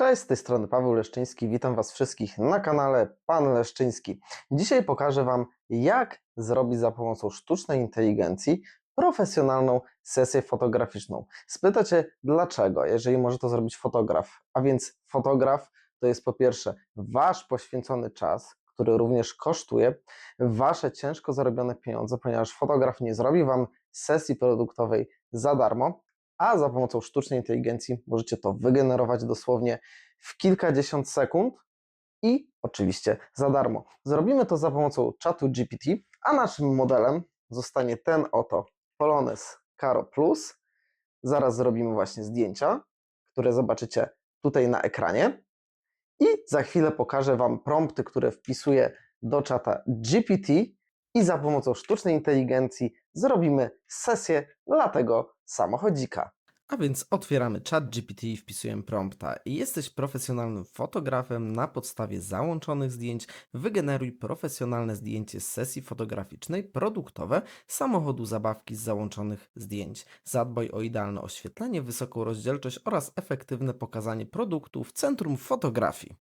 Cześć, z tej strony Paweł Leszczyński. Witam Was wszystkich na kanale Pan Leszczyński. Dzisiaj pokażę Wam, jak zrobić za pomocą sztucznej inteligencji profesjonalną sesję fotograficzną. Spytacie, dlaczego, jeżeli może to zrobić fotograf? A więc fotograf to jest po pierwsze Wasz poświęcony czas, który również kosztuje, Wasze ciężko zarobione pieniądze, ponieważ fotograf nie zrobi Wam sesji produktowej za darmo, a za pomocą sztucznej inteligencji możecie to wygenerować dosłownie w kilkadziesiąt sekund i oczywiście za darmo. Zrobimy to za pomocą czatu GPT, a naszym modelem zostanie ten oto Polones Caro Plus. Zaraz zrobimy właśnie zdjęcia, które zobaczycie tutaj na ekranie i za chwilę pokażę Wam prompty, które wpisuję do czata GPT i za pomocą sztucznej inteligencji zrobimy sesję dla tego samochodzika. A więc otwieramy chat GPT i wpisujemy prompta. Jesteś profesjonalnym fotografem na podstawie załączonych zdjęć. Wygeneruj profesjonalne zdjęcie z sesji fotograficznej produktowe samochodu zabawki z załączonych zdjęć. Zadbaj o idealne oświetlenie, wysoką rozdzielczość oraz efektywne pokazanie produktu w centrum fotografii.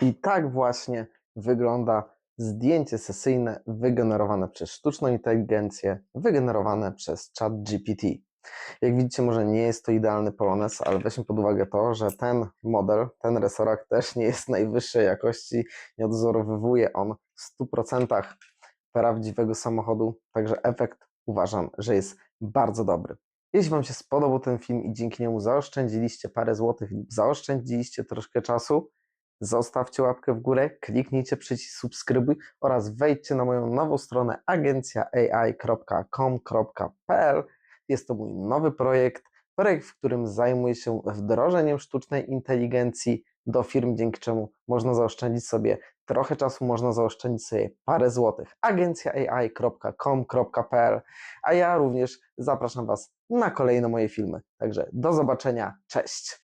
I tak właśnie wygląda zdjęcie sesyjne wygenerowane przez sztuczną inteligencję, wygenerowane przez chat GPT. Jak widzicie, może nie jest to idealny Polones, ale weźmy pod uwagę to, że ten model, ten resorak też nie jest najwyższej jakości, nie odwzorowywuje on w 100% prawdziwego samochodu, także efekt uważam, że jest bardzo dobry. Jeśli Wam się spodobał ten film i dzięki niemu zaoszczędziliście parę złotych zaoszczędziliście troszkę czasu, zostawcie łapkę w górę, kliknijcie przycisk subskrybuj oraz wejdźcie na moją nową stronę agencjaai.com.pl. Jest to mój nowy projekt, projekt, w którym zajmuję się wdrożeniem sztucznej inteligencji do firm, dzięki czemu można zaoszczędzić sobie trochę czasu, można zaoszczędzić sobie parę złotych. agencjaai.com.pl A ja również zapraszam Was na kolejne moje filmy. Także do zobaczenia, cześć!